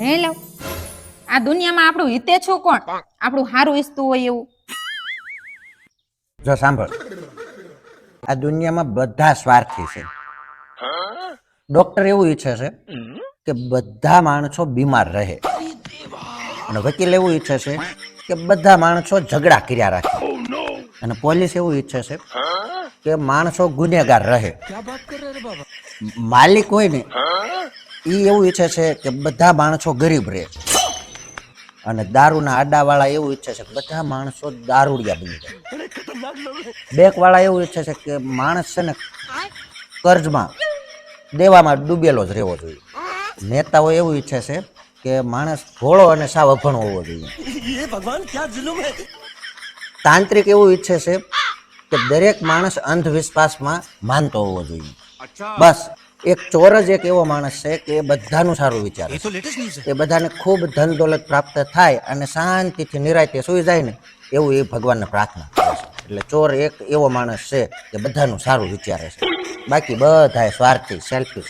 હે લવ આ દુનિયામાં આપણું હિતે છું કોણ? આપણું સારું ઈચ્છતું હોય એવું. જો સાંભળ. આ દુનિયામાં બધા સ્વાર્થી છે. ડોક્ટર એવું ઈચ્છે છે કે બધા માણસો બીમાર રહે. અને વકીલ એવું ઈચ્છે છે કે બધા માણસો ઝઘડા કર્યા રાખે. અને પોલીસ એવું ઈચ્છે છે કે માણસો ગુનેગાર રહે. માલિક હોય ને એ એવું ઈચ્છે છે કે બધા માણસો ગરીબ રહે. અને દારૂના આડાવાળા એવું ઈચ્છે છે કે બધા માણસો દારૂડિયા બની જાય. બેકવાળા એવું ઈચ્છે છે કે માણસ છે ને કર્જમાં દેવામાં ડૂબેલો જ રહેવો જોઈએ. નેતાઓ એવું ઈચ્છે છે કે માણસ ભોળો અને સાવ અભણ હોવો જોઈએ. તાંત્રિક એવું ઈચ્છે છે કે દરેક માણસ અંધવિશ્વાસમાં માનતો હોવો જોઈએ. બસ. એક ચોર જ એક એવો માણસ છે કે એ બધાનું સારું વિચારે એ બધાને ખૂબ ધન દોલત પ્રાપ્ત થાય અને શાંતિથી નિરાયતે સુઈ જાય ને એવું એ ભગવાનને પ્રાર્થના કરે છે. એટલે ચોર એક એવો માણસ છે કે બધાનું સારું વિચારે છે. બાકી બધા સ્વાર્થી સેલ્ફી